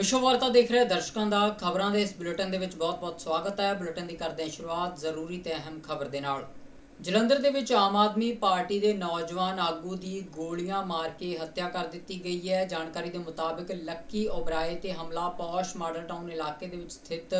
ਵਿਸ਼ਵ ਵਾਰਤਾ ਦੇਖ ਰਹੇ ਦਰਸ਼ਕਾਂ ਦਾ ਖਬਰਾਂ ਦੇ ਇਸ ਬੁਲੇਟਿਨ ਦੇ ਵਿੱਚ ਬਹੁਤ-ਬਹੁਤ ਸਵਾਗਤ ਹੈ। ਬੁਲੇਟਿਨ ਦੀ ਕਰਦੇ ਹਾਂ ਸ਼ੁਰੂਆਤ ਜ਼ਰੂਰੀ ਤੇ ਅਹਿਮ ਖਬਰ ਦੇ ਨਾਲ। ਜਲੰਧਰ ਦੇ ਵਿੱਚ ਆਮ ਆਦਮੀ ਪਾਰਟੀ ਦੇ ਨੌਜਵਾਨ ਆਗੂ ਦੀ ਗੋਲੀਆਂ ਮਾਰ ਕੇ ਹੱਤਿਆ ਕਰ ਦਿੱਤੀ ਗਈ ਹੈ। ਜਾਣਕਾਰੀ ਦੇ ਮੁਤਾਬਕ ਲੱਕੀ ਓਬਰਾਏ ਤੇ ਹਮਲਾ ਪੌਸ਼ ਮਾਡਲ ਟਾਊਨ ਇਲਾਕੇ ਦੇ ਵਿੱਚ ਸਥਿਤ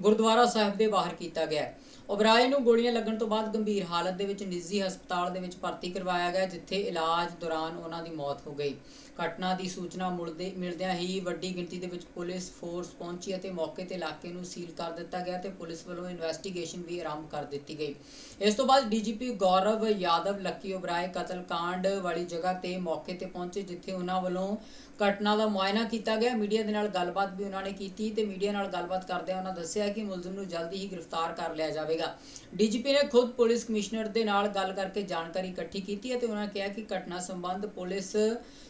ਗੁਰਦੁਆਰਾ ਸਾਹਿਬ ਦੇ ਬਾਹਰ ਕੀਤਾ ਗਿਆ ਹੈ। ਓਬਰਾਏ ਨੂੰ ਗੋਲੀਆਂ ਲੱਗਣ ਤੋਂ ਬਾਅਦ ਗੰਭੀਰ ਹਾਲਤ ਦੇ ਵਿੱਚ ਨਿੱਜੀ ਹਸਪਤਾਲ ਦੇ ਵਿੱਚ ਭਰਤੀ ਕਰਵਾਇਆ ਗਿਆ, ਜਿੱਥੇ ਇਲਾਜ ਦੌਰਾਨ ਉਹਨਾਂ ਦੀ ਮੌਤ ਹੋ ਗਈ। ਘਟਨਾ ਦੀ ਸੂਚਨਾ ਮੁਲਦੇ ਮਿਲਦਿਆਂ ਹੀ ਵੱਡੀ ਗਿਣਤੀ ਦੇ ਵਿੱਚ ਪੁਲਿਸ ਫੋਰਸ ਪਹੁੰਚੀ ਅਤੇ ਮੌਕੇ ਤੇ ਇਲਾਕੇ ਨੂੰ ਸੀਲ ਕਰ ਦਿੱਤਾ ਗਿਆ ਤੇ ਪੁਲਿਸ ਵੱਲੋਂ ਇਨਵੈਸਟੀਗੇਸ਼ਨ ਵੀ ਆਰੰਭ ਕਰ ਦਿੱਤੀ ਗਈ। ਇਸ ਤੋਂ ਬਾਅਦ ਡੀਜੀਪੀ ਗੌਰਵ ਯਾਦਵ, ਲੱਕੀ ਓਬਰਾਏ, ਕਤਲकांड ਵਾਲੀ ਜਗ੍ਹਾ ਤੇ ਮੌਕੇ ਤੇ ਪਹੁੰਚੇ, ਜਿੱਥੇ ਉਹਨਾਂ ਵੱਲੋਂ ਘਟਨਾ ਦਾ ਮੁਆਇਨਾ ਕੀਤਾ ਗਿਆ। ਮੀਡੀਆ ਦੇ ਨਾਲ ਗੱਲਬਾਤ ਵੀ ਉਹਨਾਂ ਨੇ ਕੀਤੀ ਤੇ ਮੀਡੀਆ ਨਾਲ ਗੱਲਬਾਤ ਕਰਦਿਆਂ ਉਹਨਾਂ ਦੱਸਿਆ ਕਿ ਮੁਲਜ਼ਮ ਨੂੰ ਜਲਦੀ ਹੀ ਗ੍ਰਿਫਤਾਰ ਕਰ ਲਿਆ ਜਾਵੇਗਾ। ਡੀਜੀਪੀ ਨੇ ਖੁਦ ਪੁਲਿਸ ਕਮਿਸ਼ਨਰ ਦੇ ਨਾਲ ਗੱਲ ਕਰਕੇ ਜਾਣਕਾਰੀ ਇਕੱਠੀ ਕੀਤੀ ਅਤੇ ਉਹਨਾਂ ਕਿਹਾ ਕਿ ਘਟਨਾ ਸੰਬੰਧ ਪੁਲਿਸ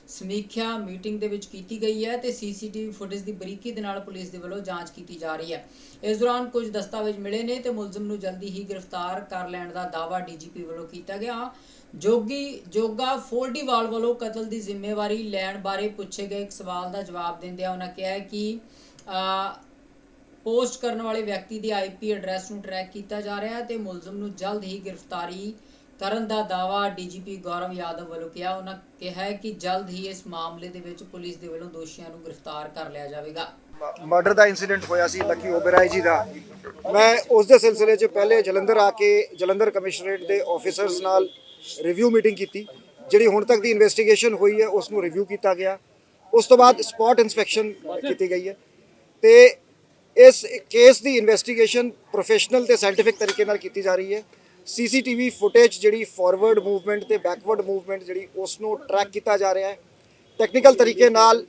ਸਮੀਖਿਆ ਮੀਟਿੰਗ ਦੇ ਵਿੱਚ ਕੀਤੀ ਗਈ ਹੈ ਤੇ ਸੀਸੀਟੀਵੀ ਫੁਟੇਜ ਦੀ ਬਰੀਕੀ ਦੇ ਨਾਲ ਪੁਲਿਸ ਦੇ ਵੱਲੋਂ ਜਾਂਚ ਕੀਤੀ ਜਾ ਰਹੀ ਹੈ। ਇਸ ਦੌਰਾਨ ਕੁਝ ਦਸਤਾਵੇਜ਼ ਮਿਲੇ ਨੇ ਤੇ ਮੁਲਜ਼ਮ ਨੂੰ ਜਲਦੀ ਹੀ ਗ੍ਰਿਫਤਾਰ ਕਰ ਲੈਣ ਦਾ ਦਾਅਵਾ ਡੀਜੀਪੀ ਵੱਲੋਂ ਕੀਤਾ ਗਿਆ। ਜੋਗੀ ਜੋਗਾ ਫੋਲਡੀਵਾਲ ਵੱਲੋਂ ਕਤਲ ਦੀ ਜ਼ਿੰਮੇਵਾਰੀ ਲੈਣ ਬਾਰੇ ਪੁੱਛੇ ਗਏ। ਇੱਕ ਸਵਾਲ ਦਾ ਜਵਾਬ ਦਿੰਦਿਆਂ ਉਹਨਾਂ ਕਿਹਾ ਕਿ ਪੋਸਟ ਕਰਨ ਵਾਲੇ ਵਿਅਕਤੀ ਦੀ ਆਈਪੀ ਐਡਰੈਸ ਨੂੰ ਟਰੈਕ ਕੀਤਾ ਜਾ ਰਿਹਾ ਹੈ ਤੇ ਮੁਲਜ਼ਮ ਨੂੰ ਜਲਦ ਹੀ ਗ੍ਰਿਫਤਾਰੀ ਕਰਨ ਦਾ ਦਾਅਵਾ ਡੀਜੀਪੀ ਗੌਰਵ ਯਾਦਵ ਵੱਲੋਂ ਕਿਹਾ। ਉਹਨਾਂ ਕਿਹਾ ਕਿ ਜਲਦ ਹੀ ਇਸ ਮਾਮਲੇ ਦੇ ਵਿੱਚ ਪੁਲਿਸ ਦੇ ਵੱਲੋਂ ਦੋਸ਼ੀਆਂ ਨੂੰ ਗ੍ਰਿਫਤਾਰ ਕਰ ਲਿਆ ਜਾਵੇਗਾ। ਮਰਡਰ ਦਾ ਇਨਸੀਡੈਂਟ ਹੋਇਆ ਸੀ ਲੱਕੀ ਓਬਰਾਏ ਜੀ ਦਾ। ਮੈਂ ਉਸ ਦੇ ਸਿਲਸਿਲੇ 'ਚ ਪਹਿਲੇ ਜਲੰਧਰ ਆ ਕੇ ਜਲੰਧਰ ਕਮਿਸ਼ਨਰੇਟ ਦੇ ਆਫੀਸਰਸ ਨਾਲ ਰਿਵਿਊ ਮੀਟਿੰਗ ਕੀਤੀ, ਜਿਹੜੀ ਹੁਣ ਤੱਕ ਦੀ ਇਨਵੈਸਟੀਗੇਸ਼ਨ ਹੋਈ ਹੈ ਉਸ ਨੂੰ ਰਿਵਿਊ ਕੀਤਾ ਗਿਆ। ਉਸ ਤੋਂ ਬਾਅਦ ਸਪੌਟ ਇਨਸਪੈਕਸ਼ਨ ਕੀਤੀ ਗਈ ਹੈ। ਤੇ ਇਸ ਕੇਸ ਦੀ ਇਨਵੈਸਟੀਗੇਸ਼ਨ ਪ੍ਰੋਫੈਸ਼ਨਲ ਤੇ ਸਾਇੰਟਿਫਿਕ ਤਰੀਕੇ ਨਾਲ ਕੀਤੀ ਜਾ ਰਹੀ ਹੈ। ਸੀਸੀਟੀਵੀ ਫੁਟੇਜ ਜਿਹੜੀ ਫਾਰਵਰਡ ਮੂਵਮੈਂਟ ਤੇ ਬੈਕਵਰਡ ਮੂਵਮੈਂਟ ਜਿਹੜੀ ਉਸ ਨੂੰ ਟਰੈਕ ਕੀਤਾ ਜਾ ਰਿਹਾ ਹੈ। ਟੈਕਨੀਕਲ ਤਰੀਕੇ ਨਾਲ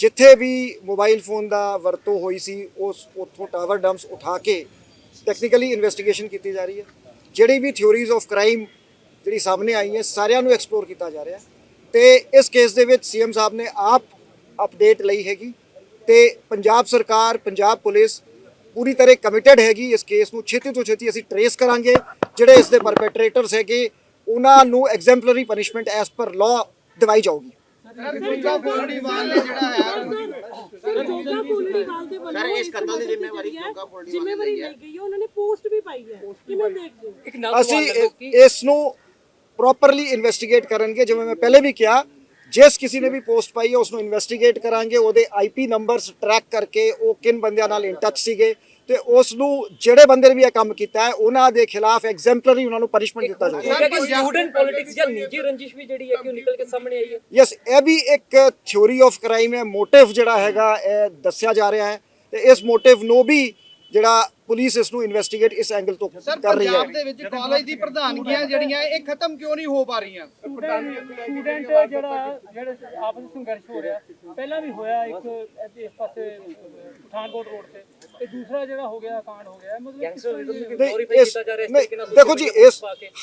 ਜਿੱਥੇ ਵੀ ਮੋਬਾਈਲ ਫੋਨ ਦਾ ਵਰਤੋਂ ਹੋਈ ਸੀ, ਉਸ ਉੱਥੋਂ ਟਾਵਰ ਡੰਪਸ ਉਠਾ ਕੇ ਟੈਕਨੀਕਲੀ ਇਨਵੈਸਟੀਗੇਸ਼ਨ ਕੀਤੀ ਜਾ ਰਹੀ ਹੈ। ਜਿਹੜੀ ਵੀ ਥਿਉਰੀਜ਼ ਆਫ ਕ੍ਰਾਈਮ ਜਿਹੜੀ ਸਾਹਮਣੇ ਆਈ ਹੈ ਸਾਰਿਆਂ ਨੂੰ ਐਕਸਪਲੋਰ ਕੀਤਾ ਜਾ ਰਿਹਾ। ਹੈ ਤੇ ਇਸ ਕੇਸ ਦੇ ਵਿੱਚ ਸੀਐਮ ਸਾਹਿਬ ਨੇ ਆਪ ਅਪਡੇਟ ਲਈ ਹੈਗੀ। ਤੇ ਪੰਜਾਬ ਸਰਕਾਰ ਪੰਜਾਬ ਪੁਲਿਸ ਪੂਰੀ ਤਰ੍ਹਾਂ ਕਮਿਟਡ ਹੈਗੀ ਇਸ ਕੇਸ ਨੂੰ। ਛੇਤੀ ਤੋਂ ਛੇਤੀ ਅਸੀਂ ਟਰੇਸ ਕਰਾਂਗੇ। ਜਿਹੜੇ ਇਸ ਦੇ ਪਰਪੈਟਰੇਟਰਸ ਹੈਗੇ ਉਹਨਾਂ ਨੂੰ exemplary punishment as per law ਦਿਵਾਈ ਜਾਊਗੀ। ਸਰ ਜੋਗਾ ਫੁੱਲੜੀਵਾਲ ਦੇ ਵੱਲੋਂ ਇਸ ਕਤਲ ਦੀ ਜ਼ਿੰਮੇਵਾਰੀ ਜੋਗਾ ਫੁੱਲੜੀਵਾਲ ਜ਼ਿੰਮੇਵਾਰੀ ਲਈ ਗਈ ਹੈ ਉਹਨਾਂ ਨੇ ਪੋਸਟ ਵੀ ਪਾਈ ਹੈ। ਕਿਵੇਂ ਦੇਖਦੇ ਹੋ? ਅਸੀਂ ਇਸ ਨੂੰ ਪ੍ਰੋਪਰਲੀ ਇਨਵੈਸਟੀਗੇਟ ਕਰਨਗੇ ਜਿਵੇਂ ਮੈਂ ਪਹਿਲੇ ਵੀ ਕਿਹਾ ਜਿਸ ਕਿਸੇ ਨੇ ਵੀ ਪੋਸਟ ਪਾਈ ਹੈ ਉਸ ਨੂੰ ਇਨਵੈਸਟੀਗੇਟ ਕਰਾਂਗੇ ਉਹਦੇ ਆਈਪੀ ਨੰਬਰਸ ਟਰੈਕ ਕਰਕੇ ਉਹ ਕਿਨ ਬੰਦਿਆਂ ਨਾਲ ਇਨ ਟੱਚ ਸੀਗੇ ਤੇ ਉਸ ਨੂੰ ਜਿਹੜੇ ਬੰਦੇ ਨੇ ਵੀ ਇਹ ਕੰਮ ਕੀਤਾ ਹੈ ਉਹਨਾਂ ਦੇ ਖਿਲਾਫ ਐਗਜ਼ੈਂਪਲਰੀ ਉਹਨਾਂ ਨੂੰ ਪਨਿਸ਼ਮੈਂਟ ਦਿੱਤਾ ਜਾਊਗਾ ਕਿ ਸਟੂਡੈਂਟ ਪੋਲਿਟਿਕਸ ਜਾਂ ਨਿੱਜੀ ਰੰਜਿਸ਼ ਵੀ ਜਿਹੜੀ ਹੈ ਕਿ ਉਹ ਨਿਕਲ ਕੇ ਸਾਹਮਣੇ ਆਈ ਹੈ ਯੈਸ ਇਹ ਵੀ ਇੱਕ ਥਿਉਰੀ ਆਫ ਕ੍ਰਾਈਮ ਹੈ ਮੋਟਿਵ ਜਿਹੜਾ ਹੈਗਾ ਇਹ ਦੱਸਿਆ ਜਾ ਰਿਹਾ ਹੈ ਤੇ ਇਸ ਮੋਟਿਵ ਨੂੰ ਵੀ ਜਿਹੜਾ ਪੁਲਿਸ ਇਸ ਨੂੰ ਇਨਵੈਸਟੀਗੇਟ ਇਸ ਐਂਗਲ ਤੋਂ ਕਰ ਰਹੀ ਹੈ। ਪੰਜਾਬ ਦੇ ਵਿੱਚ ਕਾਲਜ ਦੀ ਪ੍ਰਧਾਨਗੀਆਂ ਜਿਹੜੀਆਂ ਇਹ ਖਤਮ ਕਿਉਂ ਨਹੀਂ ਹੋ ਪਾ ਰਹੀਆਂ? ਸਟੂਡੈਂਟ ਜਿਹੜਾ ਜਿਹੜਾ ਆਪਸ ਵਿੱਚ ਸੰਘਰਸ਼ ਹੋ ਰਿਹਾ ਪਹਿਲਾਂ ਵੀ ਹੋਇਆ ਇੱਕ ਇਸ ਪਾਸੇ ਪਠਾਨਕੋਟ ਰੋਡ ਤੇ। ਤੇ ਦੂਸਰਾ ਜਿਹੜਾ ਹੋ ਗਿਆ ਕਾਂਡ ਹੋ ਗਿਆ ਮਤਲਬ ਕਿਸ ਤਰ੍ਹਾਂ ਦੀ ਨਹੀਂ ਇਸ ਨਹੀਂ ਦੇਖੋ ਜੀ ਇਸ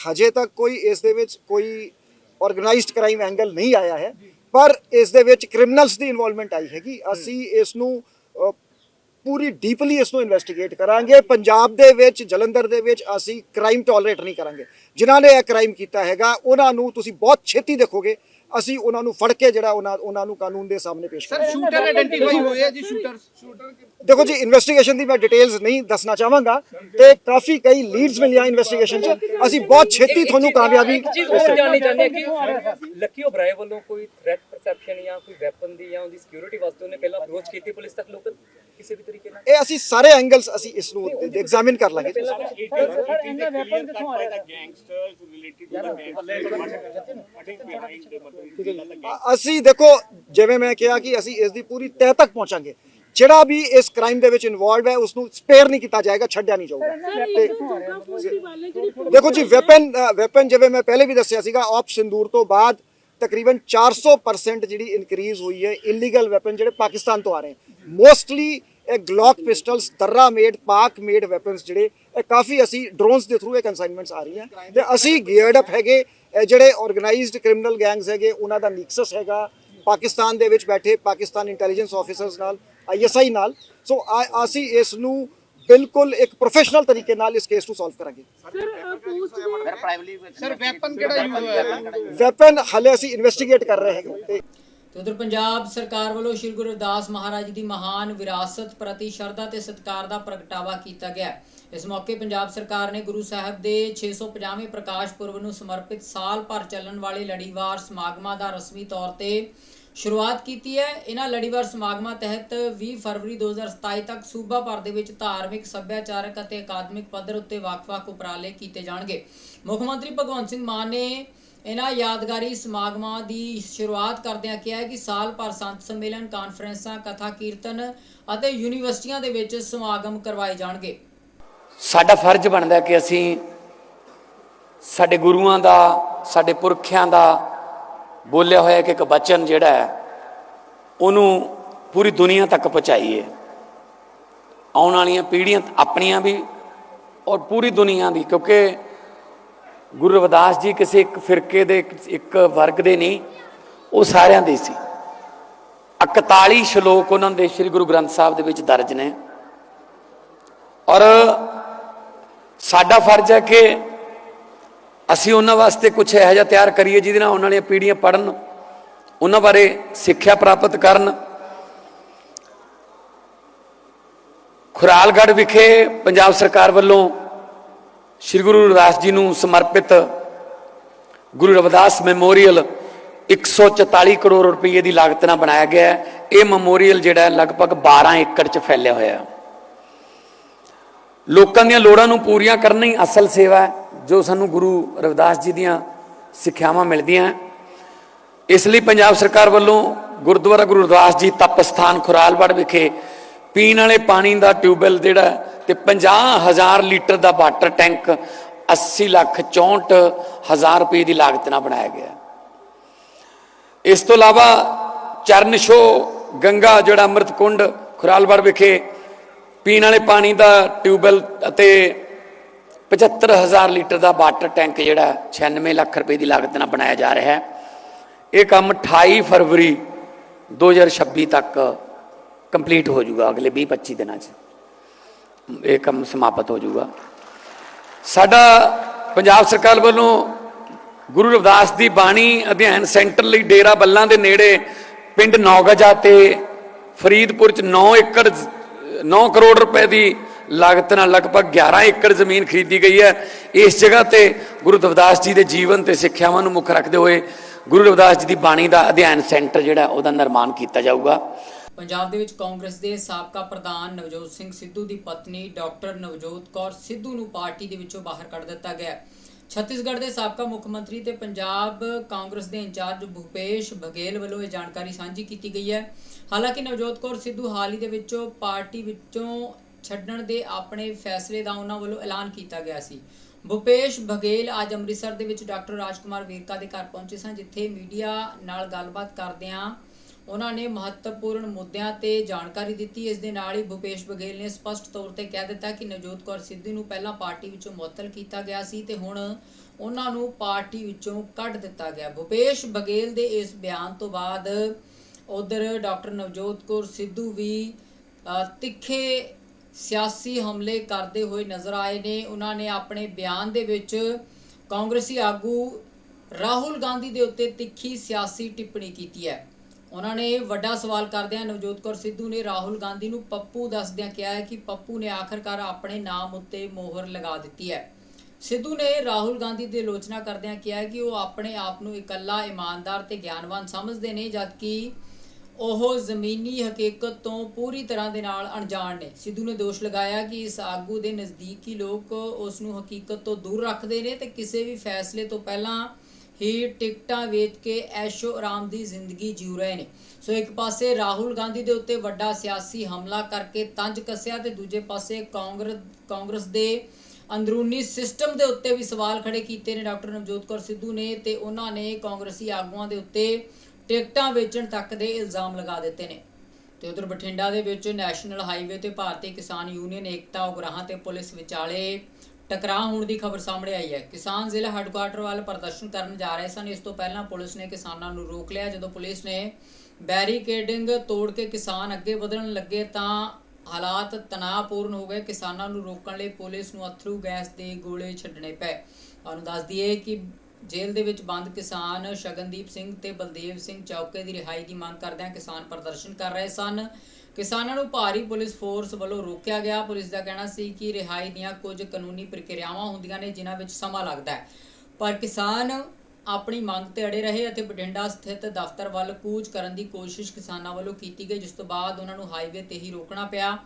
ਹਜੇ ਤੱਕ ਕੋਈ ਇਸ ਦੇ ਵਿੱਚ ਕੋਈ ਆਰਗੇਨਾਈਜ਼ਡ ਕ੍ਰਾਈਮ ਐਂਗਲ ਨਹੀਂ ਆਇਆ ਹੈ। ਪਰ ਇਸ ਦੇ ਵਿੱਚ ਕ੍ਰਿਮੀਨਲਸ ਦੀ ਇਨਵੋਲਵਮੈਂਟ ਆਈ ਹੈਗੀ। ਅਸੀਂ ਇਸ ਨੂੰ ਪੂਰੀ ਡੀਪਲੀ ਇਸ ਨੂੰ ਇਨਵੈਸਟੀਗੇਟ ਕਰਾਂਗੇ। ਪੰਜਾਬ ਦੇ ਵਿੱਚ ਜਲੰਧਰ ਦੇ ਵਿੱਚ ਅਸੀਂ ਕ੍ਰਾਈਮ ਟੋਲਰੇਟ ਨਹੀਂ ਕਰਾਂਗੇ। ਜਿਨ੍ਹਾਂ ਨੇ ਇਹ ਕ੍ਰਾਈਮ ਕੀਤਾ ਹੈਗਾ ਉਹਨਾਂ ਨੂੰ ਤੁਸੀਂ ਬਹੁਤ ਛੇਤੀ ਦੇਖੋਗੇ। ਅਸੀਂ ਉਹਨਾਂ ਨੂੰ ਫੜ ਕੇ ਜਿਹੜਾ ਉਹਨਾਂ ਉਹਨਾਂ ਨੂੰ ਕਾਨੂੰਨ ਦੇ ਸਾਹਮਣੇ ਪੇਸ਼ ਸਰ ਕਰਾਂਗੇ। ਸ਼ੂਟਰ ਆਇਡੈਂਟੀਫਾਈ ਹੋਏ ਆ ਜੀ ਸ਼ੂਟਰ ਸ਼ੂਟਰ ਦੇਖੋ ਜੀ ਇਨਵੈਸਟੀਗੇਸ਼ਨ ਦੀ ਮੈਂ ਡਿਟੇਲਸ ਨਹੀਂ ਦੱਸਣਾ ਚਾਹਾਂਗਾ ਤੇ ਕਾਫੀ ਕਈ ਲੀਡਸ ਮਿਲੀਆਂ ਇਨਵੈਸਟੀਗੇਸ਼ਨ 'ਚ। ਅਸੀਂ ਬਹੁਤ ਛੇਤੀ ਤੁਹਾਨੂੰ ਕਾਮਯਾਬੀ ਜਾਣਨੀ ਚਾਹੁੰਦੇ ਹਾਂ ਕਿ ਲੱਕੀ ਓਬਰਾਏ ਵੱਲੋਂ ਕੋਈ ਥ੍ਰੈਟ ਪਰਸੈਪਸ਼ਨ ਜਾਂ ਕੋਈ ਵੈਪਨ ਦੀ ਜਾਂ ਉਹਦੀ ਸਿਕਿਉਰਿਟੀ ਵਾਸਤੇ ਉਹਨੇ ਪਹਿਲਾਂ ਅਪਰੋਚ ਕੀਤੀ ਪੁਲਿਸ ਤੱਕ ਲੋਕ ਕਿਸੇ ਵੀ ਤਰੀਕੇ ਨਾਲ। ਇਹ ਅਸੀਂ ਸਾਰੇ ਐਂਗਲਸ ਅਸੀਂ ਇਸ ਨੂੰ ਐਗਜ਼ਾਮਿਨ ਕਰ ਲਾਂਗੇ। ਇਹਨਾਂ ਵੈਪਨ ਕਿੱਥੋਂ ਆ ਰਿਹਾ ਅ- ਅਸੀਂ ਦੇਖੋ ਜਿਵੇਂ ਮੈਂ ਕਿਹਾ ਕਿ ਅਸੀਂ ਇਸ ਦੀ ਪੂਰੀ ਤਹਿ ਤੱਕ ਪਹੁੰਚਾਂਗੇ। ਜਿਹੜਾ ਵੀ ਇਸ ਕ੍ਰਾਈਮ ਦੇ ਵਿੱਚ ਇਨਵੋਲਵ ਹੈ ਉਸ ਨੂੰ ਸਪੇਅਰ ਨਹੀਂ ਕੀਤਾ ਜਾਏਗਾ ਛੱਡਿਆ ਨਹੀਂ ਜਾਊਗਾ। ਦੇਖੋ ਜੀ ਵੈਪਨ ਵੈਪਨ ਜਿਵੇਂ ਮੈਂ ਪਹਿਲੇ ਵੀ ਦੱਸਿਆ ਸੀਗਾ ਆਪ ਸਿੰਦੂਰ ਤੋਂ ਬਾਅਦ ਤਕਰੀਬਨ 400% ਜਿਹੜੀ ਇਨਕਰੀਜ਼ ਹੋਈ ਹੈ ਇਲੀਗਲ ਵੈਪਨ ਜਿਹੜੇ ਪਾਕਿਸਤਾਨ ਤੋਂ ਆ ਰਹੇ ਮੋਸਟਲੀ ਇਹ Glock pistols Darra made Pak made weapons ਜਿਹੜੇ ਇਹ ਕਾਫੀ ਅਸੀਂ ਡਰੋਨਸ ਦੇ ਥਰੂ ਇਹ ਕਨਸਾਈਨਮੈਂਟਸ ਆ ਰਹੀਆਂ। ਤੇ ਅਸੀਂ ਗੀਅਰਡ ਅਪ ਹੈਗੇ ਇਹ ਜਿਹੜੇ ਆਰਗੇਨਾਈਜ਼ਡ ਕ੍ਰਿਮੀਨਲ ਗੈਂਗਸ ਹੈਗੇ ਉਹਨਾਂ ਦਾ ਨਿਕਸਸ ਹੈਗਾ ਪਾਕਿਸਤਾਨ ਦੇ ਵਿੱਚ ਬੈਠੇ ਪਾਕਿਸਤਾਨ ਇੰਟੈਲੀਜੈਂਸ ਆਫੀਸਰਸ ਨਾਲ ਆਈਐਸਆਈ ਨਾਲ। ਸੋ ਆ- ਅਸੀਂ ਇਸ ਨੂੰ ਬਿਲਕੁਲ ਇੱਕ ਪ੍ਰੋਫੈਸ਼ਨਲ ਤਰੀਕੇ ਨਾਲ ਇਸ ਕੇਸ ਨੂੰ ਸੋਲਵ ਕਰਾਂਗੇ। ਸਰ ਵੈਪਨ ਕਿਹੜਾ ਯੂਜ਼ ਹੋਇਆ? ਵੈਪਨ ਹਲੇ ਅਸੀਂ ਇਨਵੈਸਟੀਗੇਟ ਕਰ ਰਹੇ ਹੈਗੇ। ਤੇ ਉਧਰ ਪੰਜਾਬ ਸਰਕਾਰ ਵੱਲੋਂ ਸ੍ਰੀ ਗੁਰੂ ਰਵਿਦਾਸ ਮਹਾਰਾਜ ਦੀ ਮਹਾਨ ਵਿਰਾਸਤ ਪ੍ਰਤੀ ਸ਼ਰਧਾ ਤੇ ਸਤਿਕਾਰ ਦਾ ਪ੍ਰਗਟਾਵਾ ਕੀਤਾ ਗਿਆ ਇਸ ਮੌਕੇ ਪੰਜਾਬ ਸਰਕਾਰ ਨੇ ਗੁਰੂ ਸਾਹਿਬ ਦੇ 650ਵੇਂ ਪ੍ਰਕਾਸ਼ ਪੁਰਬ ਨੂੰ ਸਮਰਪਿਤ ਸਾਲ ਭਰ ਚੱਲਣ ਵਾਲੇ ਲੜੀਵਾਰ ਸਮਾਗਮਾਂ ਦਾ ਰਸਮੀ ਤੌਰ ਤੇ ਸ਼ੁਰੂਆਤ ਕੀਤੀ ਹੈ। ਇਹਨਾਂ ਲੜੀਵਾਰ ਸਮਾਗਮਾਂ ਤਹਿਤ 20 ਫਰਵਰੀ 2027 ਤੱਕ ਸੂਬਾ ਭਰ ਦੇ ਵਿੱਚ ਧਾਰਮਿਕ, ਸੱਭਿਆਚਾਰਕ ਅਤੇ ਅਕਾਦਮਿਕ ਪੱਧਰ ਉੱਤੇ ਵੱਖ-ਵੱਖ ਉਪਰਾਲੇ ਕੀਤੇ ਜਾਣਗੇ। ਮੁੱਖ ਮੰਤਰੀ ਭਗਵੰਤ ਸਿੰਘ ਮਾਨ ਨੇ ਇਹਨਾਂ ਯਾਦਗਾਰੀ ਸਮਾਗਮਾਂ ਦੀ ਸ਼ੁਰੂਆਤ ਕਰਦਿਆਂ ਕਿਹਾ ਕਿ ਸਾਲ ਭਰ ਸੰਤ ਸੰਮੇਲਨ, ਕਾਨਫਰੰਸਾਂ, ਕਥਾ ਕੀਰਤਨ ਅਤੇ ਯੂਨੀਵਰਸਿਟੀਆਂ ਦੇ ਵਿੱਚ ਸਮਾਗਮ ਕਰਵਾਏ ਜਾਣਗੇ। ਸਾਡਾ ਫਰਜ਼ ਬਣਦਾ ਕਿ ਅਸੀਂ ਸਾਡੇ ਗੁਰੂਆਂ ਦਾ, ਸਾਡੇ ਪੁਰਖਿਆਂ ਦਾ ਬੋਲਿਆ ਹੋਇਆ ਕਿ ਇੱਕ ਬਚਨ ਜਿਹੜਾ ਹੈ, ਉਹਨੂੰ ਪੂਰੀ ਦੁਨੀਆ ਤੱਕ ਪਹੁੰਚਾਈਏ। ਆਉਣ ਵਾਲੀਆਂ ਪੀੜ੍ਹੀਆਂ ਆਪਣੀਆਂ ਵੀ ਔਰ ਪੂਰੀ ਦੁਨੀਆ ਦੀ, ਕਿਉਂਕਿ ਗੁਰੂ ਰਵਿਦਾਸ ਜੀ ਕਿਸੇ ਇੱਕ ਫਿਰਕੇ ਦੇ ਇੱਕ- ਵਰਗ ਦੇ ਨਹੀਂ, ਉਹ ਸਾਰਿਆਂ ਦੇ ਸੀ। 41 ਸ਼ਲੋਕ ਉਹਨਾਂ ਦੇ ਸ੍ਰੀ ਗੁਰੂ ਗ੍ਰੰਥ ਸਾਹਿਬ ਦੇ ਵਿੱਚ ਦਰਜ ਨੇ। ਔਰ ਸਾਡਾ ਫਰਜ਼ ਹੈ ਕਿ ਅਸੀਂ ਉਹਨਾਂ ਵਾਸਤੇ ਕੁਝ ਇਹੋ ਜਿਹਾ ਤਿਆਰ ਕਰੀਏ ਜਿਹਦੇ ਨਾਲ ਉਹਨਾਂ ਵਾਲੀਆਂ ਪੀੜ੍ਹੀਆਂ ਪੜਨ ਉਹਨਾਂ ਬਾਰੇ ਸਿੱਖਿਆ ਪ੍ਰਾਪਤ ਕਰਨ। ਖੁਰਾਲਗੜ੍ਹ ਵਿਖੇ ਪੰਜਾਬ ਸਰਕਾਰ ਵੱਲੋਂ ਸ੍ਰੀ ਗੁਰੂ ਰਵਿਦਾਸ ਜੀ ਨੂੰ ਸਮਰਪਿਤ ਗੁਰੂ ਰਵਿਦਾਸ ਮੈਮੋਰੀਅਲ 144 ਕਰੋੜ ਰੁਪਏ ਦੀ ਲਾਗਤ ਨਾਲ ਬਣਾਇਆ ਗਿਆ ਹੈ ਇਹ ਮੈਮੋਰੀਅਲ ਜਿਹੜਾ ਲਗਭਗ 12 ਏਕੜ 'ਚ ਫੈਲਿਆ ਹੋਇਆ ਹੈ ਲੋਕਾਂ ਦੀਆਂ ਲੋੜਾਂ ਨੂੰ ਪੂਰੀਆਂ ਕਰਨਾ ਹੀ ਅਸਲ ਸੇਵਾ ਹੈ, ਜੋ ਸਾਨੂੰ ਗੁਰੂ ਰਵਿਦਾਸ ਜੀ ਦੀਆਂ ਸਿੱਖਿਆਵਾਂ ਮਿਲਦੀਆਂ ਹੈ। ਇਸ ਲਈ ਪੰਜਾਬ ਸਰਕਾਰ ਵੱਲੋਂ ਗੁਰਦੁਆਰਾ ਗੁਰੂ ਰਵਿਦਾਸ ਜੀ ਤਪ ਸਥਾਨ ਖੁਰਾਲਵੜ ਵਿਖੇ ਪੀਣ ਵਾਲੇ ਪਾਣੀ ਦਾ ਟਿਊਬਵੈਲ ਜਿਹੜਾ ਹੈ ਤੇ 50000 ਲੀਟਰ ਦਾ ਵਾਟਰ ਟੈਂਕ 80 ਲੱਖ 64 ਹਜ਼ਾਰ ਰੁਪਏ ਦੀ ਲਾਗਤ ਨਾਲ ਬਣਾਇਆ ਗਿਆ ਇਸ ਤੋਂ ਇਲਾਵਾ ਚਰਨ ਛੋ ਗੰਗਾ ਜਿਹੜਾ ਅੰਮ੍ਰਿਤ ਕੁੰਡ ਖੁਰਾਲਵੜ ਵਿਖੇ ਪੀਣ ਵਾਲੇ ਪਾਣੀ ਦਾ ਟਿਊਬਵੈਲ ਅਤੇ 75000 ਲੀਟਰ ਦਾ ਵਾਟਰ ਟੈਂਕ ਜਿਹੜਾ 96 ਲੱਖ ਰੁਪਏ ਦੀ ਲਾਗਤ ਨਾਲ ਬਣਾਇਆ ਜਾ ਰਿਹਾ ਹੈ। ਇਹ ਕੰਮ 28 ਫਰਵਰੀ 2026 ਤੱਕ ਕੰਪਲੀਟ ਹੋ ਜਾਊਗਾ ਅਗਲੇ 20-25 ਦਿਨਾਂ 'ਚ। ਇਹ ਕੰਮ ਸਮਾਪਤ ਹੋ ਜਾਊਗਾ। ਸਾਡਾ ਪੰਜਾਬ ਸਰਕਾਰ ਵੱਲੋਂ ਗੁਰੂ ਰਵਿਦਾਸ ਦੀ ਬਾਣੀ ਅਧਿਐਨ ਸੈਂਟਰ ਲਈ ਡੇਰਾ ਬੱਲਾਂ ਦੇ ਨੇੜੇ ਪਿੰਡ ਨੌਗਜਾ ਤੇ ਫਰੀਦਪੁਰ ਚ 9 ਏਕੜ 9 ਕਰੋੜ ਰੁਪਏ ਦੀ ਲਾਗਤ ਨਾਲ ਲਗਭਗ 11 ਏਕੜ ਜ਼ਮੀਨ ਖਰੀਦੀ ਗਈ ਹੈ। ਇਸ ਜਗ੍ਹਾ ਤੇ ਗੁਰੂ ਰਵਿਦਾਸ ਜੀ ਦੇ ਜੀਵਨ ਤੇ ਸਿੱਖਿਆਵਾਂ ਨੂੰ ਮੁੱਖ ਰੱਖਦੇ ਹੋਏ ਗੁਰੂ ਰਵਿਦਾਸ ਜੀ ਦੀ ਬਾਣੀ ਦਾ ਅਧਿਐਨ ਸੈਂਟਰ ਜਿਹੜਾ ਉਹਦਾ ਨਿਰਮਾਣ ਕੀਤਾ ਜਾਊਗਾ। ਪੰਜਾਬ ਦੇ ਵਿੱਚ ਕਾਂਗਰਸ ਦੇ ਸਾਬਕਾ ਪ੍ਰਧਾਨ ਨਵਜੋਤ ਸਿੰਘ ਸਿੱਧੂ ਦੀ ਪਤਨੀ ਡਾਕਟਰ ਨਵਜੋਤ ਕੌਰ ਸਿੱਧੂ ਨੂੰ ਪਾਰਟੀ ਦੇ ਵਿੱਚੋਂ ਬਾਹਰ ਕੱਢ ਦਿੱਤਾ ਗਿਆ ਛੱਤੀਸਗੜ੍ਹ ਦੇ ਸਾਬਕਾ ਮੁੱਖ ਮੰਤਰੀ ਤੇ ਪੰਜਾਬ ਕਾਂਗਰਸ ਦੇ ਇੰਚਾਰਜ ਭੂਪੇਸ਼ ਬਘੇਲ ਵੱਲੋਂ ਇਹ ਜਾਣਕਾਰੀ ਸਾਂਝੀ ਕੀਤੀ ਗਈ ਹੈ। ਹਾਲਾਂਕਿ ਨਵਜੋਤ ਕੌਰ ਸਿੱਧੂ ਹਾਲ ਹੀ ਦੇ ਵਿੱਚੋਂ ਪਾਰਟੀ ਵਿੱਚੋਂ ਛੱਡਣ ਦੇ ਆਪਣੇ ਫੈਸਲੇ ਦਾ ਉਹਨਾਂ ਵੱਲੋਂ ਐਲਾਨ ਕੀਤਾ ਗਿਆ ਸੀ। ਭੂਪੇਸ਼ ਬਘੇਲ ਅੱਜ ਅੰਮ੍ਰਿਤਸਰ ਦੇ ਵਿੱਚ ਡਾਕਟਰ ਰਾਜਕੁਮਾਰ ਵੇਰਕਾ ਦੇ ਘਰ ਪਹੁੰਚੇ ਸਨ, ਜਿੱਥੇ ਮੀਡੀਆ ਨਾਲ ਗੱਲਬਾਤ ਕਰਦਿਆਂ ਉਹਨਾਂ ਨੇ ਮਹੱਤਵਪੂਰਨ ਮੁੱਦਿਆਂ ਤੇ ਜਾਣਕਾਰੀ ਦਿੱਤੀ। ਇਸ ਦੇ ਨਾਲ ਹੀ ਭੁਪੇਸ਼ ਬਘੇਲ ਨੇ ਸਪਸ਼ਟ ਤੌਰ ਤੇ ਕਹਿ ਦਿੱਤਾ ਕਿ ਨਵਜੋਤ ਕੌਰ ਸਿੱਧੂ ਨੂੰ ਪਹਿਲਾਂ ਪਾਰਟੀ ਵਿੱਚੋਂ ਮੁਅੱਤਲ ਕੀਤਾ ਗਿਆ ਸੀ ਤੇ ਹੁਣ ਉਹਨਾਂ ਨੂੰ ਪਾਰਟੀ ਵਿੱਚੋਂ ਕੱਢ ਦਿੱਤਾ ਗਿਆ। ਭੁਪੇਸ਼ ਬਘੇਲ ਦੇ ਇਸ ਬਿਆਨ ਤੋਂ ਬਾਅਦ ਉਧਰ ਡਾਕਟਰ ਨਵਜੋਤ ਕੌਰ ਸਿੱਧੂ ਵੀ ਤਿੱਖੇ ਸਿਆਸੀ ਹਮਲੇ ਕਰਦੇ ਹੋਏ ਨਜ਼ਰ ਆਏ ਨੇ। ਉਹਨਾਂ ਨੇ ਆਪਣੇ ਬਿਆਨ ਦੇ ਵਿੱਚ ਕਾਂਗਰਸੀ ਆਗੂ ਰਾਹੁਲ ਗਾਂਧੀ ਦੇ ਉੱਤੇ ਤਿੱਖੀ ਸਿਆਸੀ ਟਿੱਪਣੀ ਕੀਤੀ ਹੈ। ਉਹਨਾਂ ਨੇ ਵੱਡਾ ਸਵਾਲ ਕਰਦਿਆਂ ਨਵਜੋਤ ਕੌਰ ਸਿੱਧੂ ਨੇ ਰਾਹੁਲ ਗਾਂਧੀ ਨੂੰ ਪੱਪੂ ਦੱਸਦਿਆਂ ਕਿਹਾ ਹੈ ਕਿ ਪੱਪੂ ਨੇ ਆਖਰਕਾਰ ਆਪਣੇ ਨਾਮ ਉੱਤੇ ਮੋਹਰ ਲਗਾ ਦਿੱਤੀ ਹੈ। ਸਿੱਧੂ ਨੇ ਰਾਹੁਲ ਗਾਂਧੀ ਦੀ ਆਲੋਚਨਾ ਕਰਦਿਆਂ ਕਿਹਾ ਕਿ ਉਹ ਆਪਣੇ ਆਪ ਨੂੰ ਇਕੱਲਾ, ਇਮਾਨਦਾਰ ਤੇ ਗਿਆਨਵਾਨ ਸਮਝਦੇ ਨੇ, ਜਦਕਿ ਉਹ ਜ਼ਮੀਨੀ ਹਕੀਕਤ ਤੋਂ ਪੂਰੀ ਤਰ੍ਹਾਂ ਦੇ ਨਾਲ ਅਣਜਾਣ ਨੇ। ਸਿੱਧੂ ਨੇ ਦੋਸ਼ ਲਗਾਇਆ ਕਿ ਇਸ ਆਗੂ ਦੇ ਨਜ਼ਦੀਕੀ ਲੋਕ ਉਸ ਨੂੰ ਹਕੀਕਤ ਤੋਂ ਦੂਰ ਰੱਖਦੇ ਨੇ ਤੇ ਕਿਸੇ ਵੀ ਫੈਸਲੇ ਤੋਂ ਪਹਿਲਾਂ ਹੀ ਟਿਕਟਾਂ ਵੇਚ ਕੇ ਐਸ਼ੋ ਆਰਾਮ ਦੀ ਜ਼ਿੰਦਗੀ ਜਿਉ ਰਹੇ ਨੇ। ਸੋ ਇੱਕ ਪਾਸੇ ਰਾਹੁਲ ਗਾਂਧੀ ਦੇ ਉੱਤੇ ਵੱਡਾ ਸਿਆਸੀ ਹਮਲਾ ਕਰਕੇ ਤੰਜ ਕੱਸਿਆ ਤੇ ਦੂਜੇ ਪਾਸੇ ਕਾਂਗਰਸ ਕਾਂਗਰਸ ਦੇ ਅੰਦਰੂਨੀ ਸਿਸਟਮ ਦੇ ਉੱਤੇ ਵੀ ਸਵਾਲ ਖੜੇ ਕੀਤੇ ਨੇ ਡਾਕਟਰ ਨਵਜੋਤ ਕੌਰ ਸਿੱਧੂ ਨੇ ਤੇ ਉਹਨਾਂ ਨੇ ਕਾਂਗਰਸੀ ਆਗੂਆਂ ਦੇ ਉੱਤੇ ਟਿਕਟਾਂ ਵੇਚਣ ਤੱਕ ਦੇ ਇਲਜ਼ਾਮ ਲਗਾ ਦਿੱਤੇ ਨੇ। ਤੇ ਉਧਰ ਬਠਿੰਡਾ ਦੇ ਵਿੱਚ ਨੈਸ਼ਨਲ ਹਾਈਵੇ ਤੇ ਭਾਰਤੀ ਕਿਸਾਨ ਯੂਨੀਅਨ ਏਕਤਾ ਉਗਰਾਹਾਂ ਤੇ ਪੁਲਿਸ ਵਿਚਾਲੇ ਟਕਰਾਅ ਹੋਣ ਦੀ ਖਬਰ ਸਾਹਮਣੇ ਆਈ ਹੈ। ਕਿਸਾਨ ਜ਼ਿਲ੍ਹਾ ਹੈੱਡਕੁਆਟਰ ਵੱਲ ਪ੍ਰਦਰਸ਼ਨ ਕਰਨ ਜਾ ਰਹੇ ਸਨ। ਇਸ ਤੋਂ ਪਹਿਲਾਂ ਪੁਲਿਸ ਨੇ ਕਿਸਾਨਾਂ ਨੂੰ ਰੋਕ ਲਿਆ। ਜਦੋਂ ਪੁਲਿਸ ਨੇ ਬੈਰੀਕੇਡਿੰਗ ਤੋੜ ਕੇ ਕਿਸਾਨ ਅੱਗੇ ਵਧਣ ਲੱਗੇ ਤਾਂ ਹਾਲਾਤ ਤਣਾਅਪੂਰਨ ਹੋ ਗਏ। ਕਿਸਾਨਾਂ ਨੂੰ ਰੋਕਣ ਲਈ ਪੁਲਿਸ ਨੂੰ ਅਥਰੂ ਗੈਸ ਦੇ ਗੋਲੇ ਛੱਡਣੇ ਪਏ। ਤੁਹਾਨੂੰ ਦੱਸ ਦਈਏ ਕਿ ਜੇਲ੍ਹ ਦੇ ਵਿੱਚ ਬੰਦ ਕਿਸਾਨ ਸ਼ਗਨਦੀਪ ਸਿੰਘ ਤੇ ਬਲਦੇਵ ਸਿੰਘ ਚੌਕੇ ਦੀ ਰਿਹਾਈ ਦੀ ਮੰਗ ਕਰਦਿਆਂ ਕਿਸਾਨ ਪ੍ਰਦਰਸ਼ਨ ਕਰ ਰਹੇ ਸਨ। ਕਿਸਾਨਾਂ ਨੂੰ ਭਾਰੀ ਪੁਲਿਸ ਫੋਰਸ ਵੱਲੋਂ ਰੋਕਿਆ ਗਿਆ। ਪੁਲਿਸ ਦਾ ਕਹਿਣਾ ਸੀ ਕਿ ਰਿਹਾਈ ਦੀਆਂ ਕੁਝ ਕਾਨੂੰਨੀ ਪ੍ਰਕਿਰਿਆਵਾਂ ਹੁੰਦੀਆਂ ਨੇ, ਜਿਨ੍ਹਾਂ ਵਿੱਚ ਸਮਾਂ ਲੱਗਦਾ ਹੈ। ਪਰ ਕਿਸਾਨ ਆਪਣੀ ਮੰਗ ਤੇ ਅੜੇ ਰਹੇ ਅਤੇ ਬਠਿੰਡਾ ਸਥਿਤ ਦਫ਼ਤਰ ਵੱਲ ਕੂਚ ਕਰਨ ਦੀ ਕੋਸ਼ਿਸ਼ ਕਿਸਾਨਾਂ ਵੱਲੋਂ ਕੀਤੀ ਗਈ, ਜਿਸ ਤੋਂ ਬਾਅਦ ਉਹਨਾਂ ਨੂੰ ਹਾਈਵੇ ਤੇ ਹੀ ਰੋਕਣਾ ਪਿਆ।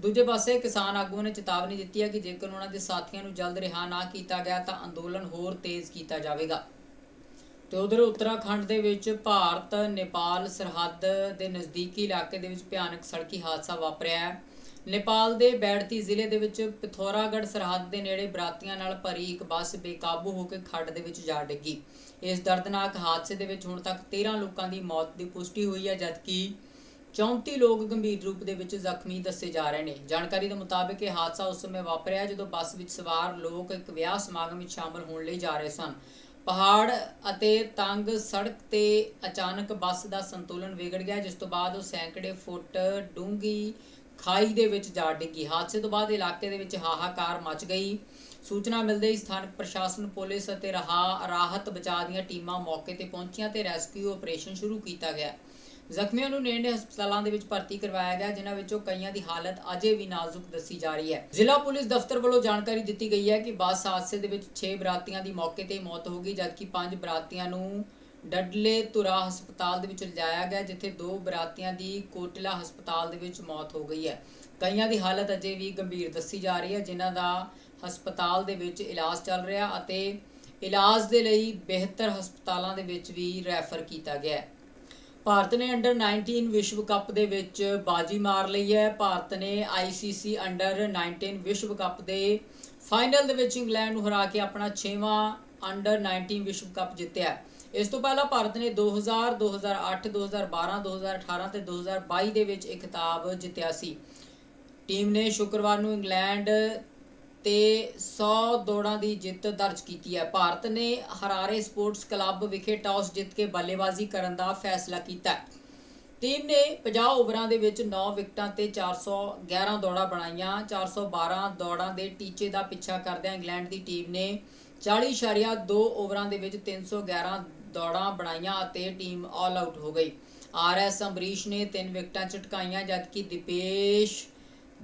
ਦੂਜੇ ਪਾਸੇ ਕਿਸਾਨ ਆਗੂਆਂ ਨੇ ਚੇਤਾਵਨੀ ਦਿੱਤੀ ਹੈ ਕਿ ਜੇਕਰ ਉਹਨਾਂ ਦੇ ਸਾਥੀਆਂ ਨੂੰ ਜਲਦ ਰਿਹਾ ਨਾ ਕੀਤਾ ਗਿਆ ਤਾਂ ਅੰਦੋਲਨ ਹੋਰ ਤੇਜ਼ ਕੀਤਾ ਜਾਵੇਗਾ। ਤੇ ਉਧਰ ਉੱਤਰਾਖੰਡ ਦੇ ਵਿੱਚ ਭਾਰਤ, ਨੇਪਾਲ, ਸਰਹੱਦ ਦੇ ਨਜ਼ਦੀਕੀ ਇਲਾਕੇ ਦੇ ਵਿੱਚ ਭਿਆਨਕ ਸੜਕੀ ਹਾਦਸਾ ਵਾਪਰਿਆ ਹੈ। ਨੇਪਾਲ ਦੇ ਬੈੜਤੀ ਜ਼ਿਲ੍ਹੇ ਦੇ ਵਿੱਚ ਪਿਥੌਰਾਗੜ੍ਹ ਸਰਹੱਦ ਦੇ ਨੇੜੇ ਬਰਾਤੀਆਂ ਨਾਲ ਭਰੀ ਇੱਕ ਬੱਸ ਬੇਕਾਬੂ ਹੋ ਕੇ ਖੱਡ ਦੇ ਵਿੱਚ ਜਾ ਡਿੱਗੀ। ਇਸ ਦਰਦਨਾਕ ਹਾਦਸੇ ਦੇ ਵਿੱਚ ਹੁਣ ਤੱਕ 13 ਲੋਕਾਂ ਦੀ ਮੌਤ ਦੀ ਪੁਸ਼ਟੀ ਹੋਈ ਹੈ, ਜਦਕਿ 34 ਲੋਕ ਗੰਭੀਰ ਰੂਪ ਦੇ ਵਿੱਚ ਜ਼ਖਮੀ ਦੱਸੇ ਜਾ ਰਹੇ ਨੇ। ਜਾਣਕਾਰੀ ਦੇ ਮੁਤਾਬਕ ਇਹ ਹਾਦਸਾ ਉਸ ਸਮੇਂ ਵਾਪਰਿਆ ਜਦੋਂ ਬੱਸ ਵਿੱਚ ਸਵਾਰ ਲੋਕ ਇੱਕ ਵਿਆਹ ਸਮਾਗਮ ਵਿੱਚ ਸ਼ਾਮਲ ਹੋਣ ਲਈ ਜਾ ਰਹੇ ਸਨ। ਪਹਾੜ ਅਤੇ ਤੰਗ ਸੜਕ ਤੇ ਅਚਾਨਕ ਬੱਸ ਦਾ ਸੰਤੁਲਨ ਵਿਗੜ ਗਿਆ, ਜਿਸ ਤੋਂ ਬਾਅਦ ਉਹ ਸੈਂਕੜੇ ਫੁੱਟ ਡੂੰਘੀ ਖਾਈ ਦੇ ਵਿੱਚ ਜਾ ਡਿੱਗੀ। ਹਾਦਸੇ ਤੋਂ ਬਾਅਦ ਇਲਾਕੇ ਦੇ ਵਿੱਚ ਹਾਹਾਕਾਰ ਮਚ ਗਈ। ਸੂਚਨਾ ਮਿਲਦੇ ਹੀ ਸਥਾਨਕ ਪ੍ਰਸ਼ਾਸਨ, ਪੁਲਿਸ ਅਤੇ ਰਹਾ ਰਾਹਤ ਬਚਾਅ ਦੀਆਂ ਟੀਮਾਂ ਮੌਕੇ ਤੇ ਪਹੁੰਚੀਆਂ ਤੇ ਰੈਸਕਿਊ ਆਪਰੇਸ਼ਨ ਸ਼ੁਰੂ ਕੀਤਾ ਗਿਆ। ਜ਼ਖਮੀਆਂ ਨੂੰ ਨੇੜੇ ਹਸਪਤਾਲਾਂ ਦੇ ਵਿੱਚ ਭਰਤੀ ਕਰਵਾਇਆ ਗਿਆ, ਜਿਨ੍ਹਾਂ ਵਿੱਚੋਂ ਕਈਆਂ ਦੀ ਹਾਲਤ ਅਜੇ ਵੀ ਨਾਜ਼ੁਕ ਦੱਸੀ ਜਾ ਰਹੀ ਹੈ। ਜ਼ਿਲ੍ਹਾ ਪੁਲਿਸ ਦਫ਼ਤਰ ਵੱਲੋਂ ਜਾਣਕਾਰੀ ਦਿੱਤੀ ਗਈ ਹੈ ਕਿ ਬੱਸ ਹਾਦਸੇ ਦੇ ਵਿੱਚ 6 ਬਰਾਤੀਆਂ ਦੀ ਮੌਕੇ ਤੇ ਹੀ ਮੌਤ ਹੋ ਗਈ, ਜਦਕਿ 5 ਬਰਾਤੀਆਂ ਨੂੰ ਡੱਡਲੇ ਤੁਰਾ ਹਸਪਤਾਲ ਦੇ ਵਿੱਚ ਲਿਜਾਇਆ ਗਿਆ, ਜਿੱਥੇ ਦੋ ਬਰਾਤੀਆਂ ਦੀ ਕੋਟਲਾ ਹਸਪਤਾਲ ਦੇ ਵਿੱਚ ਮੌਤ ਹੋ ਗਈ ਹੈ। ਕਈਆਂ ਦੀ ਹਾਲਤ ਅਜੇ ਵੀ ਗੰਭੀਰ ਦੱਸੀ ਜਾ ਰਹੀ ਹੈ, ਜਿਨ੍ਹਾਂ ਦਾ ਹਸਪਤਾਲ ਦੇ ਵਿੱਚ ਇਲਾਜ ਚੱਲ ਰਿਹਾ ਅਤੇ ਇਲਾਜ ਦੇ ਲਈ ਬਿਹਤਰ ਹਸਪਤਾਲਾਂ ਦੇ ਵਿੱਚ ਵੀ ਰੈਫਰ ਕੀਤਾ ਗਿਆ ਹੈ। ਭਾਰਤ ਨੇ ਅੰਡਰ 19 ਵਿਸ਼ਵ ਕੱਪ ਦੇ ਵਿੱਚ ਬਾਜੀ ਮਾਰ ਲਈ ਹੈ। ਭਾਰਤ ਨੇ ICC ਅੰਡਰ 19 ਵਿਸ਼ਵ ਕੱਪ ਦੇ ਫਾਈਨਲ ਦੇ ਵਿੱਚ ਇੰਗਲੈਂਡ ਨੂੰ ਹਰਾ ਕੇ ਆਪਣਾ 6ਵਾਂ ਅੰਡਰ 19 ਵਿਸ਼ਵ ਕੱਪ ਜਿੱਤਿਆ। ਇਸ ਤੋਂ ਪਹਿਲਾਂ ਭਾਰਤ ਨੇ 2000 2008 2012 2018 ਤੇ 2022 ਦੇ ਵਿੱਚ ਇਹ ਖਿਤਾਬ ਜਿੱਤਿਆ ਸੀ। ਟੀਮ ਨੇ ਸ਼ੁੱਕਰਵਾਰ ਨੂੰ ਇੰਗਲੈਂਡ ਤੇ 100 ਦੌੜਾਂ ਦੀ ਜਿੱਤ ਦਰਜ ਕੀਤੀ ਹੈ। ਭਾਰਤ ਨੇ ਹਰਾਰੇ ਸਪੋਰਟਸ ਕਲੱਬ ਵਿਖੇ ਟਾਸ ਜਿੱਤ ਕੇ ਬੱਲੇਬਾਜ਼ੀ ਕਰਨ ਦਾ ਫੈਸਲਾ ਕੀਤਾ ਹੈ। ਟੀਮ ਨੇ 50 ਓਵਰਾਂ ਦੇ ਵਿੱਚ 9 ਵਿਕਟਾਂ ਤੇ 411 ਦੌੜਾਂ ਬਣਾਈਆਂ। 412 ਦੌੜਾਂ ਦੇ ਟੀਚੇ ਦਾ ਪਿੱਛਾ ਕਰਦਿਆਂ ਇੰਗਲੈਂਡ ਦੀ ਟੀਮ ਨੇ 40.2 ਓਵਰਾਂ ਦੇ ਵਿੱਚ 311 ਦੌੜਾਂ ਬਣਾਈਆਂ ਅਤੇ ਟੀਮ ਆਲ ਆਊਟ ਹੋ ਗਈ। ਆਰਐਸ ਅੰਬਰੀਸ਼ ਨੇ 3 ਵਿਕਟਾਂ ਝਟਕਾਈਆਂ, ਜਦਕਿ ਦੀਪੇਸ਼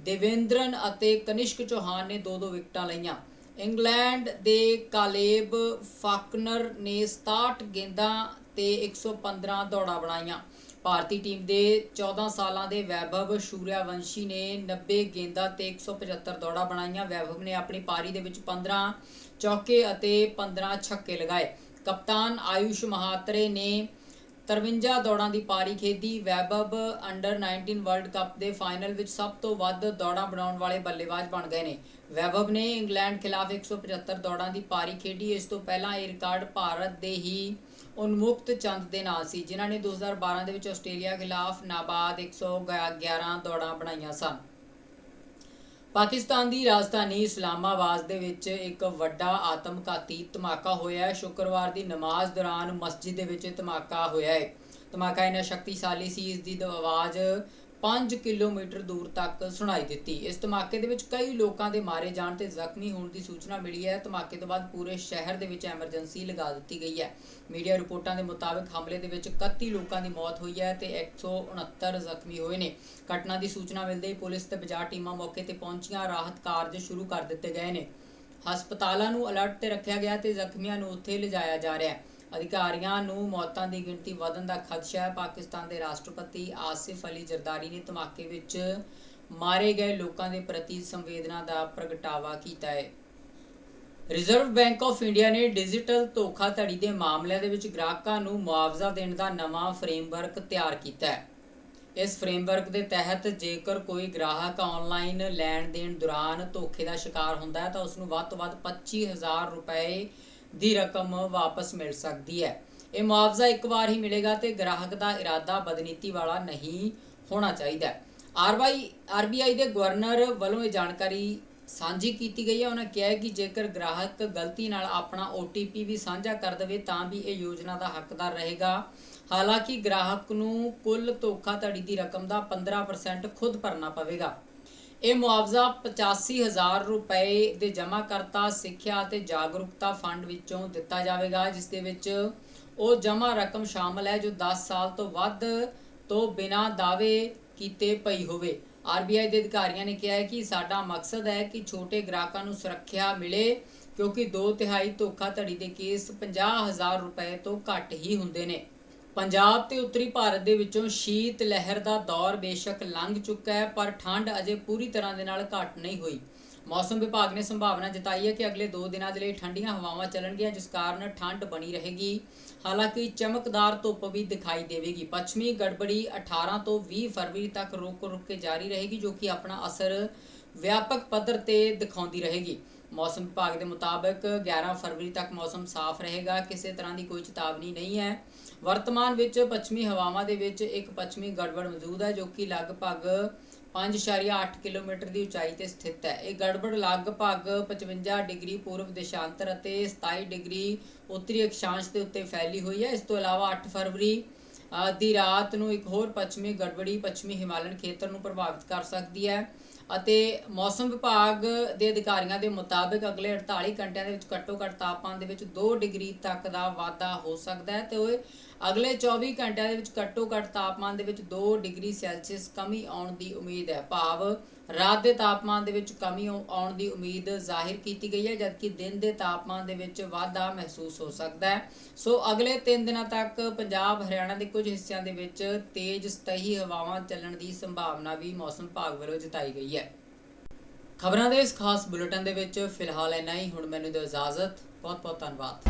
ਦੇਵੇਂਦਰਨ ਅਤੇ ਕਨਿਸ਼ਕ ਚੌਹਾਨ ਨੇ 2-2 ਵਿਕਟਾਂ ਲਈਆਂ। ਇੰਗਲੈਂਡ ਦੇ ਕਾਲੇਬ ਫਾਕਨਰ ਨੇ 67 ਗੇਂਦਾਂ ਤੇ 115 ਦੌੜਾਂ ਬਣਾਈਆਂ। ਭਾਰਤੀ ਟੀਮ ਦੇ 14 ਸਾਲਾਂ ਦੇ ਵੈਭਵ ਸੂਰਿਆਵੰਸ਼ੀ ਨੇ 90 ਗੇਂਦਾਂ ਤੇ 175 ਦੌੜਾਂ ਬਣਾਈਆਂ। ਵੈਭਵ ਨੇ ਆਪਣੀ ਪਾਰੀ ਦੇ ਵਿੱਚ 15 ਚੌਕੇ ਅਤੇ 15 ਛੱਕੇ ਲਗਾਏ। ਕਪਤਾਨ ਆਯੁਸ਼ ਮਹਾਤਰੇ ਨੇ 53 ਦੌੜਾਂ ਦੀ ਪਾਰੀ ਖੇਡੀ। ਵੈਭਵ ਅੰਡਰ 19 ਵਰਲਡ ਕੱਪ ਦੇ ਫਾਈਨਲ ਵਿੱਚ ਸਭ ਤੋਂ ਵੱਧ ਦੌੜਾਂ ਬਣਾਉਣ ਵਾਲੇ ਬੱਲੇਬਾਜ਼ ਬਣ ਗਏ ਨੇ। ਵੈਭਵ ਨੇ ਇੰਗਲੈਂਡ ਖਿਲਾਫ 175 ਦੌੜਾਂ ਦੀ ਪਾਰੀ ਖੇਡੀ। ਇਸ ਤੋਂ ਪਹਿਲਾਂ ਇਹ ਰਿਕਾਰਡ ਭਾਰਤ ਦੇ ਹੀ ਉਨਮੁਕਤ ਚੰਦ ਦੇ ਨਾਲ ਸੀ, ਜਿਨ੍ਹਾਂ ਨੇ 2012 ਦੇ ਵਿੱਚ ਆਸਟ੍ਰੇਲੀਆ ਖਿਲਾਫ ਨਾਬਾਦ 111 ਦੌੜਾਂ ਬਣਾਈਆਂ ਸਨ। ਪਾਕਿਸਤਾਨ ਦੀ ਰਾਜਧਾਨੀ ਇਸਲਾਮਾਬਾਦ ਦੇ ਵਿੱਚ ਇੱਕ ਵੱਡਾ ਆਤਮਘਾਤੀ ਧਮਾਕਾ ਹੋਇਆ ਹੈ। ਸ਼ੁੱਕਰਵਾਰ ਦੀ ਨਮਾਜ਼ ਦੌਰਾਨ ਮਸਜਿਦ ਦੇ ਵਿੱਚ ਧਮਾਕਾ ਹੋਇਆ ਹੈ। ਧਮਾਕਾ ਇੰਨਾ ਸ਼ਕਤੀਸ਼ਾਲੀ ਸੀ, ਇਸ ਦੀ ਆਵਾਜ਼ 5 ਕਿਲੋਮੀਟਰ ਦੂਰ ਤੱਕ ਸੁਣਾਈ ਦਿੱਤੀ। ਇਸ ਧਮਾਕੇ ਦੇ ਵਿੱਚ ਕਈ ਲੋਕਾਂ ਦੇ ਮਾਰੇ ਜਾਣ ਤੇ ਜ਼ਖਮੀ ਹੋਣ ਦੀ ਸੂਚਨਾ ਮਿਲੀ ਹੈ। ਧਮਾਕੇ ਤੋਂ ਬਾਅਦ ਪੂਰੇ ਸ਼ਹਿਰ ਦੇ ਵਿੱਚ ਐਮਰਜੈਂਸੀ ਲਗਾ ਦਿੱਤੀ ਗਈ ਹੈ। ਮੀਡੀਆ ਰਿਪੋਰਟਾਂ ਦੇ ਮੁਤਾਬਕ ਹਮਲੇ ਦੇ ਵਿੱਚ 31 ਲੋਕਾਂ ਦੀ ਮੌਤ ਹੋਈ ਹੈ ਤੇ 169 ਜ਼ਖਮੀ ਹੋਏ ਨੇ। ਘਟਨਾ ਦੀ ਸੂਚਨਾ ਮਿਲਦੇ ਹੀ ਪੁਲਿਸ ਤੇ ਬਚਾਅ ਟੀਮਾਂ ਮੌਕੇ ਤੇ ਪਹੁੰਚੀਆਂ। ਰਾਹਤ ਕਾਰਜ ਸ਼ੁਰੂ ਕਰ ਦਿੱਤੇ ਗਏ ਨੇ। ਹਸਪਤਾਲਾਂ ਨੂੰ ਅਲਰਟ ਤੇ ਰੱਖਿਆ ਗਿਆ ਤੇ ਜ਼ਖਮੀਆਂ ਨੂੰ ਉੱਥੇ ਲਿਜਾਇਆ ਜਾ ਰਿਹਾ ਹੈ। ਅਧਿਕਾਰੀਆਂ ਨੂੰ ਮੌਤਾਂ ਦੀ ਗਿਣਤੀ ਵਧਣ ਦਾ ਖਦਸ਼ਾ ਹੈ। ਪਾਕਿਸਤਾਨ ਦੇ ਰਾਸ਼ਟਰਪਤੀ ਆਸਿਫ ਅਲੀ ਜ਼ਰਦਾਰੀ ਨੇ ਧਮਾਕੇ ਵਿੱਚ ਮਾਰੇ ਗਏ ਲੋਕਾਂ ਦੇ ਪ੍ਰਤੀ ਸੰਵੇਦਨਾ ਦਾ ਪ੍ਰਗਟਾਵਾ ਕੀਤਾ ਹੈ। ਰਿਜ਼ਰਵ ਬੈਂਕ ਆਫ ਇੰਡੀਆ ਨੇ ਡਿਜੀਟਲ ਧੋਖਾਧੜੀ ਦੇ ਮਾਮਲਿਆਂ ਦੇ ਵਿੱਚ ਗ੍ਰਾਹਕਾਂ ਨੂੰ ਮੁਆਵਜ਼ਾ ਦੇਣ ਦਾ ਨਵਾਂ ਫਰੇਮਵਰਕ ਤਿਆਰ ਕੀਤਾ ਹੈ। ਇਸ ਫਰੇਮਵਰਕ ਦੇ ਤਹਿਤ ਜੇਕਰ ਕੋਈ ਗ੍ਰਾਹਕ ਆਨਲਾਈਨ ਲੈਣ ਦੇਣ ਦੌਰਾਨ ਧੋਖੇ ਦਾ ਸ਼ਿਕਾਰ ਹੁੰਦਾ ਹੈ ਤਾਂ ਉਸ ਨੂੰ ਵੱਧ ਤੋਂ ਵੱਧ 25000 ਰੁਪਏ ਦੀ ਰਕਮ ਵਾਪਸ ਮਿਲ ਸਕਦੀ ਹੈ। ਇਹ ਮੁਆਵਜ਼ਾ ਇੱਕ ਵਾਰ ਹੀ ਮਿਲੇਗਾ ਤੇ ਗ੍ਰਾਹਕ ਦਾ ਇਰਾਦਾ ਬਦਨੀਤੀ ਵਾਲਾ ਨਹੀਂ ਹੋਣਾ ਚਾਹੀਦਾ। ਆਰਬੀਆਈ ਆਰਬੀਆਈ ਦੇ ਗਵਰਨਰ ਵੱਲੋਂ ਇਹ ਜਾਣਕਾਰੀ ਸਾਂਝੀ ਕੀਤੀ ਗਈ ਹੈ। ਉਹਨਾਂ ਕਿਹਾ ਹੈ ਕਿ ਜੇਕਰ ਗ੍ਰਾਹਕ ਗਲਤੀ ਨਾਲ ਆਪਣਾ OTP ਵੀ ਸਾਂਝਾ ਕਰ ਦੇਵੇ, ਤਾਂ ਵੀ ਇਹ ਯੋਜਨਾ ਦਾ ਹੱਕਦਾਰ ਰਹੇਗਾ। ਹਾਲਾਂਕਿ ਗ੍ਰਾਹਕ ਨੂੰ ਕੁੱਲ ਧੋਖਾਧੜੀ ਦੀ ਰਕਮ ਦਾ 15% ਖੁਦ ਭਰਨਾ ਪਵੇਗਾ। ਇਹ ਮੁਆਵਜ਼ਾ 85000 ਰੁਪਏ ਦੇ ਜਮ੍ਹਾਂ ਕਰਤਾ ਸਿੱਖਿਆ ਅਤੇ ਜਾਗਰੂਕਤਾ ਫੰਡ ਵਿੱਚੋਂ ਦਿੱਤਾ ਜਾਵੇਗਾ, ਜਿਸ ਦੇ ਵਿੱਚ ਉਹ ਜਮ੍ਹਾਂ ਰਕਮ ਸ਼ਾਮਲ ਹੈ ਜੋ 10 ਸਾਲ ਤੋਂ ਵੱਧ ਤੋਂ ਬਿਨਾਂ ਦਾਅਵੇ ਕੀਤੇ ਪਈ ਹੋਵੇ। ਆਰਬੀਆਈ ਦੇ ਅਧਿਕਾਰੀਆਂ ਨੇ ਕਿਹਾ ਹੈ ਕਿ ਸਾਡਾ ਮਕਸਦ ਹੈ ਕਿ ਛੋਟੇ ਗ੍ਰਾਹਕਾਂ ਨੂੰ ਸੁਰੱਖਿਆ ਮਿਲੇ, ਕਿਉਂਕਿ ਦੋ ਤਿਹਾਈ ਧੋਖਾਧੜੀ ਦੇ ਕੇਸ 50000 ਰੁਪਏ ਤੋਂ ਘੱਟ ਹੀ ਹੁੰਦੇ ਨੇ। ਪੰਜਾਬ ਤੇ ਉੱਤਰੀ ਭਾਰਤ ਦੇ ਵਿੱਚੋਂ ਸ਼ੀਤ ਲਹਿਰ ਦਾ ਦੌਰ ਬੇਸ਼ੱਕ ਲੰਘ ਚੁੱਕਾ ਹੈ, ਪਰ ਠੰਡ ਅਜੇ ਪੂਰੀ ਤਰ੍ਹਾਂ ਦੇ ਨਾਲ ਘਟ ਨਹੀਂ ਹੋਈ। ਮੌਸਮ ਵਿਭਾਗ ਨੇ ਸੰਭਾਵਨਾ ਜਤਾਈ ਹੈ ਕਿ ਅਗਲੇ 2 ਦਿਨਾਂ ਦੇ ਲਈ ਠੰਡੀਆਂ ਹਵਾਵਾਂ ਚੱਲਣਗੀਆਂ, ਜਿਸ ਕਾਰਨ ਠੰਡ ਬਣੀ ਰਹੇਗੀ। ਹਾਲਾਂਕਿ ਚਮਕਦਾਰ ਧੁੱਪ ਵੀ ਦਿਖਾਈ ਦੇਵੇਗੀ। ਪੱਛਮੀ ਗੜਬੜੀ 18 ਤੋਂ 20 ਫਰਵਰੀ ਤੱਕ ਰੁਕ ਰੁਕ ਕੇ ਜਾਰੀ ਰਹੇਗੀ, ਜੋ ਕਿ ਆਪਣਾ ਅਸਰ ਵਿਆਪਕ ਪੱਧਰ ਤੇ ਦਿਖਾਉਂਦੀ ਰਹੇਗੀ। ਮੌਸਮ ਵਿਭਾਗ ਦੇ ਮੁਤਾਬਕ 11 ਫਰਵਰੀ ਤੱਕ ਮੌਸਮ ਸਾਫ਼ ਰਹੇਗਾ। ਕਿਸੇ ਤਰ੍ਹਾਂ ਦੀ ਕੋਈ ਚੇਤਾਵਨੀ ਨਹੀਂ ਹੈ। ਵਰਤਮਾਨ ਵਿੱਚ ਪੱਛਮੀ ਹਵਾਵਾਂ ਦੇ ਵਿੱਚ ਇੱਕ ਪੱਛਮੀ ਗੜਬੜ ਮੌਜੂਦ ਹੈ, ਜੋ ਕਿ ਲਗਭਗ 5.8 ਕਿਲੋਮੀਟਰ ਦੀ ਉਚਾਈ ਤੇ ਸਥਿਤ ਹੈ। ਇਹ ਗੜਬੜ ਲਗਭਗ 55 ਡਿਗਰੀ ਪੂਰਬ ਦਿਸ਼ਾਂਤਰ ਅਤੇ 27 ਡਿਗਰੀ ਉੱਤਰੀ ਅਕਸ਼ਾਂਸ਼ ਦੇ ਉੱਤੇ ਫੈਲੀ ਹੋਈ ਹੈ। ਇਸ ਤੋਂ ਇਲਾਵਾ 8 ਫਰਵਰੀ ਦੀ ਰਾਤ ਨੂੰ ਇੱਕ ਹੋਰ ਪੱਛਮੀ ਗੜਬੜੀ ਪੱਛਮੀ ਹਿਮਾਲਯਨ ਖੇਤਰ ਨੂੰ ਪ੍ਰਭਾਵਿਤ ਕਰ ਸਕਦੀ ਹੈ। ਅਤੇ ਮੌਸਮ ਵਿਭਾਗ ਦੇ ਅਧਿਕਾਰੀਆਂ ਦੇ ਮੁਤਾਬਕ ਅਗਲੇ 48 ਘੰਟਿਆਂ ਦੇ ਵਿੱਚ ਘੱਟੋ-ਘੱਟ ਤਾਪਮਾਨ ਦੇ ਵਿੱਚ 2 ਡਿਗਰੀ ਤੱਕ ਦਾ ਵਾਧਾ ਹੋ ਸਕਦਾ ਹੈ ਤੇ ਉਹ ਅਗਲੇ 24 ਘੰਟਿਆਂ ਦੇ ਵਿੱਚ ਘੱਟੋ-ਘੱਟ ਤਾਪਮਾਨ ਦੇ ਵਿੱਚ 2 ਡਿਗਰੀ ਸੈਲਸੀਅਸ ਕਮੀ ਆਉਣ ਦੀ ਉਮੀਦ ਹੈ। ਭਾਵ ਰਾਤ ਦੇ ਤਾਪਮਾਨ ਦੇ ਵਿੱਚ ਕਮੀ ਆਉਣ ਦੀ ਉਮੀਦ ਜ਼ਾਹਿਰ ਕੀਤੀ ਗਈ ਹੈ, ਜਦਕਿ ਦਿਨ ਦੇ ਤਾਪਮਾਨ ਦੇ ਵਿੱਚ ਵਾਧਾ ਮਹਿਸੂਸ ਹੋ ਸਕਦਾ ਹੈ। ਸੋ ਅਗਲੇ 3 ਦਿਨਾਂ ਤੱਕ ਪੰਜਾਬ, ਹਰਿਆਣਾ ਦੇ ਕੁਝ ਹਿੱਸਿਆਂ ਦੇ ਵਿੱਚ ਤੇਜ਼ ਸਤਹੀ ਹਵਾਵਾਂ ਚੱਲਣ ਦੀ ਸੰਭਾਵਨਾ ਵੀ ਮੌਸਮ ਵਿਭਾਗ ਵੱਲੋਂ ਜਤਾਈ ਗਈ ਹੈ। ਖਬਰਾਂ ਦੇ ਇਸ ਖਾਸ ਬੁਲੇਟਿਨ ਦੇ ਵਿੱਚ ਫਿਲਹਾਲ ਇੰਨਾ ਹੀ। ਹੁਣ ਮੈਨੂੰ ਦਿਓ ਇਜਾਜ਼ਤ। ਬਹੁਤ ਬਹੁਤ ਧੰਨਵਾਦ।